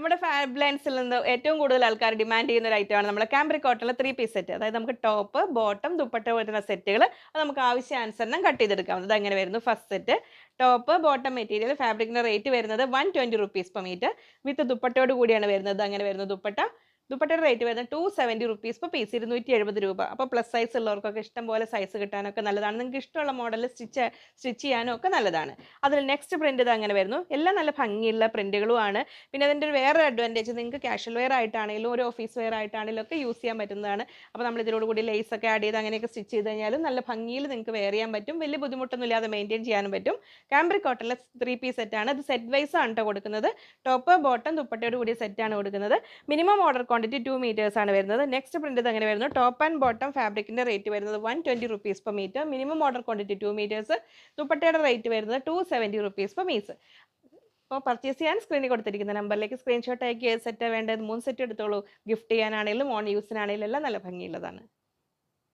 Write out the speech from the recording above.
നമ്മുടെ ഫാബ് ലൈൻസിൽ നിന്ന് ഏറ്റവും കൂടുതൽ ആൾക്കാർ ഡിമാൻഡ് ചെയ്യുന്ന ഒരു ഐറ്റമാണ് നമ്മുടെ ക്യാമ്പറി കോട്ടണിലെ ത്രീ പീസ് സെറ്റ് അതായത് നമുക്ക് ടോപ്പ് ബോട്ടം ദുപ്പട്ട വരുന്ന സെറ്റുകൾ അത് നമുക്ക് ആവശ്യാനുസരണം കട്ട് ചെയ്തെടുക്കാവുന്നത് അങ്ങനെ വരുന്നു first set top bottom material ഫാബ്രിക്കിന്റെ rate വരുന്നത് one twenty rupees per metre with ദുപ്പട്ടയോട് കൂടിയാണ് വരുന്നത്. അങ്ങനെ വരുന്നു ദുപ്പട്ട. ദുപ്പട്ടയുടെ റേറ്റ് വരുന്നത് ടു സെവന്റി റുപ്പീസ് ഇപ്പോൾ പീസ് ഇരുന്നൂറ്റി എഴുപത് രൂപ. അപ്പോൾ പ്ലസ് സൈസ് ഉള്ളവർക്കൊക്കെ ഇഷ്ടംപോലെ സൈസ് കിട്ടാനൊക്കെ നല്ലതാണ്. നിങ്ങൾക്ക് ഇഷ്ടമുള്ള മോഡൽ സ്റ്റിച്ച് സ്റ്റിച്ച് ചെയ്യാനും ഒക്കെ നല്ലതാണ്. അതിൽ നെക്സ്റ്റ് പ്രിന്റ് ഇത് അങ്ങനെ വരുന്നു. എല്ലാം നല്ല ഭംഗിയുള്ള പ്രിന്റുകളുമാണ് പിന്നെ അതിന്റെ ഒരു വേറെ അഡ്വാന്റേജ് നിങ്ങൾക്ക് കാഷ്വൽ വെയർ ആയിട്ടാണെങ്കിലും ഒരു ഓഫീസ് വെയർ ആയിട്ടാണെങ്കിലും ഒക്കെ യൂസ് ചെയ്യാൻ പറ്റുന്നതാണ്. അപ്പോൾ നമ്മൾ ഇതിനോട് കൂടി ലേസ് ഒക്കെ ആഡ് ചെയ്ത് അങ്ങനെയൊക്കെ സ്റ്റിച്ച് ചെയ്ത് കഴിഞ്ഞാലും നല്ല ഭംഗിയിൽ നിങ്ങൾക്ക് വെയർ ചെയ്യാൻ പറ്റും. വലിയ ബുദ്ധിമുട്ടൊന്നും ഇല്ലാതെ മെയിന്റെയിൻ ചെയ്യാനും പറ്റും. കാംബ്രിക് കോട്ടണിലെ ത്രീ പീസ് സെറ്റാണ് ഇത് സെറ്റ് വൈസ് ആണ് കേട്ടോ കൊടുക്കുന്നത്. ടോപ്പ് ബോട്ടം ദുപ്പട്ടയോട് കൂടിയ സെറ്റാണ് കൊടുക്കുന്നത്. Minimum order quantity two metres ആണ് വരുന്നത്. നെക്സ്റ്റ് പ്രിന്റ് അങ്ങനെ വരുന്നു? ടോപ്പ് ആൻഡ് ബോട്ടം ഫാബ്രിക്കിന്റെ റേറ്റ് വരുന്നത് one twenty rupees per metre minimum order quantity two metres ദുപ്പട്ടയുടെ റേറ്റ് വരുന്നത് ടു സെവന്റി റുപ്പീസ് പെർ മീസ് അപ്പോൾ പർച്ചേസ് ചെയ്യാൻ സ്ക്രീനിൽ കൊടുത്തിരിക്കുന്ന നമ്പറിലേക്ക് സ്ക്രീൻഷോട്ട് അയക്കി ഏത് സെറ്റാണ് വേണ്ടത് മൂന്ന് സെറ്റ് എടുത്തോളൂ. ഗിഫ്റ്റ് ചെയ്യാനാണെങ്കിലും ഓൺ യൂസിനാണെങ്കിലും എല്ലാം നല്ല ഭംഗിയുള്ളതാണ്.